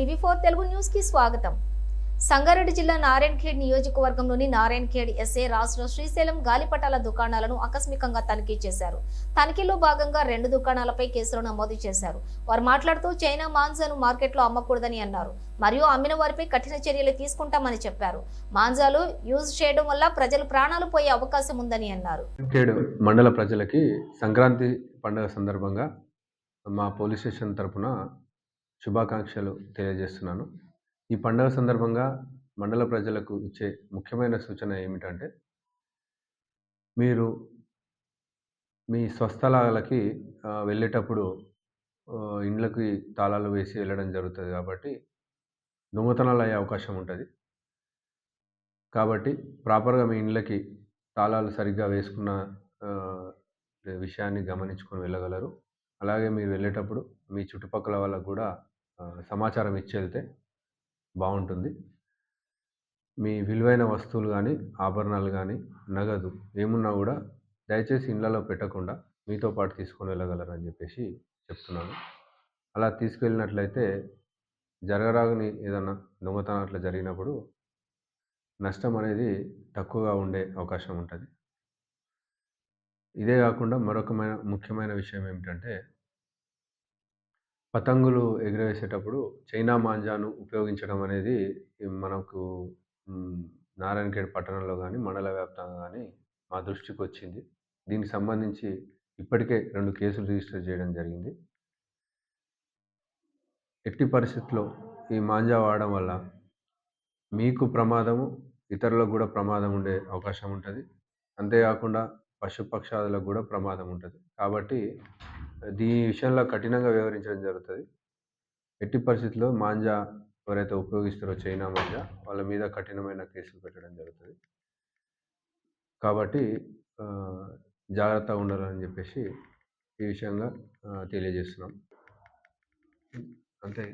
TV four Telugu న్యూస్కి స్వాగతం. సంగారెడ్డి జిల్లా నారాయణఖేడ్ నియోజకవర్గంలోని నారాయణఖేడ్ ఎస్ఏ రాష్ట్ర శ్రీశైలం గాలిపటాల దుకాణాలను ఆకస్మికంగా తనిఖీ చేశారు. తనిఖీలో భాగంగా రెండు దుకాణాలపై కేసులు నమోదు చేశారు. వారు మాట్లాడుతూ చైనా మాంజాను మార్కెట్లో అమ్మకూడదని అన్నారు. మరియు అమ్మిన వారిపై కఠిన చర్యలు తీసుకుంటామని చెప్పారు. మాంజాలు యూజ్ చేయడం వల్ల ప్రజలు ప్రాణాలు పోయే అవకాశం ఉందని అన్నారు. మండల ప్రజలకి సంక్రాంతి పండుగ సందర్భంగా మా పోలీస్ స్టేషన్ తరపున శుభాకాంక్షలు తెలియజేస్తున్నాను. ఈ పండుగ సందర్భంగా మండల ప్రజలకు ఇచ్చే ముఖ్యమైన సూచన ఏమిటంటే మీరు మీ స్వస్థలాలకి వెళ్ళేటప్పుడు ఇండ్లకి తాళాలు వేసి వెళ్ళడం జరుగుతుంది కాబట్టి దొంగతనాలు అయ్యే అవకాశం ఉంటుంది. కాబట్టి ప్రాపర్గా మీ ఇండ్లకి తాళాలు సరిగ్గా వేసుకున్న విషయాన్ని గమనించుకొని వెళ్ళగలరు. అలాగే మీరు వెళ్ళేటప్పుడు మీ చుట్టుపక్కల వాళ్ళకు కూడా సమాచారం ఇచ్చి వెళ్తే బాగుంటుంది మీ విలువైన వస్తువులు కానీ ఆభరణాలు కానీ నగదు ఏమున్నా కూడా దయచేసి ఇళ్ళలో పెట్టకుండా మీతో పాటు తీసుకొని వెళ్ళగలరని చెప్పేసి చెప్తున్నాను. అలా తీసుకెళ్ళినట్లయితే జరగరాగని ఏదన్నా దొంగతనం అట్లా జరిగినప్పుడు నష్టం అనేది తక్కువగా ఉండే అవకాశం ఉంటుంది. ఇదే కాకుండా మరొకమైన ముఖ్యమైన విషయం ఏమిటంటే పతంగులు ఎగురవేసేటప్పుడు చైనా మాంజాను ఉపయోగించడం అనేది మనకు నారాయణఖేడ్ పట్టణంలో కానీ మండల వ్యాప్తంగా కానీ మా దృష్టికి వచ్చింది. దీనికి సంబంధించి ఇప్పటికే రెండు కేసులు రిజిస్టర్ చేయడం జరిగింది. ఎట్టి పరిస్థితుల్లో ఈ మాంజా వాడడం వల్ల మీకు ప్రమాదము ఇతరులకు కూడా ప్రమాదం ఉండే అవకాశం ఉంటుంది. అంతేకాకుండా పశుపక్షాదులకు కూడా ప్రమాదం ఉంటుంది. కాబట్టి దీని విషయంలో కఠినంగా వ్యవహరించడం జరుగుతుంది. ఎట్టి పరిస్థితుల్లో మాంజా ఎవరైతే ఉపయోగిస్తారో చైనా మాంజా వాళ్ళ మీద కఠినమైన కేసులు పెట్టడం జరుగుతుంది. కాబట్టి జాగ్రత్తగా ఉండాలని చెప్పేసి ఈ విషయంగా తెలియజేస్తున్నాం. అంతే.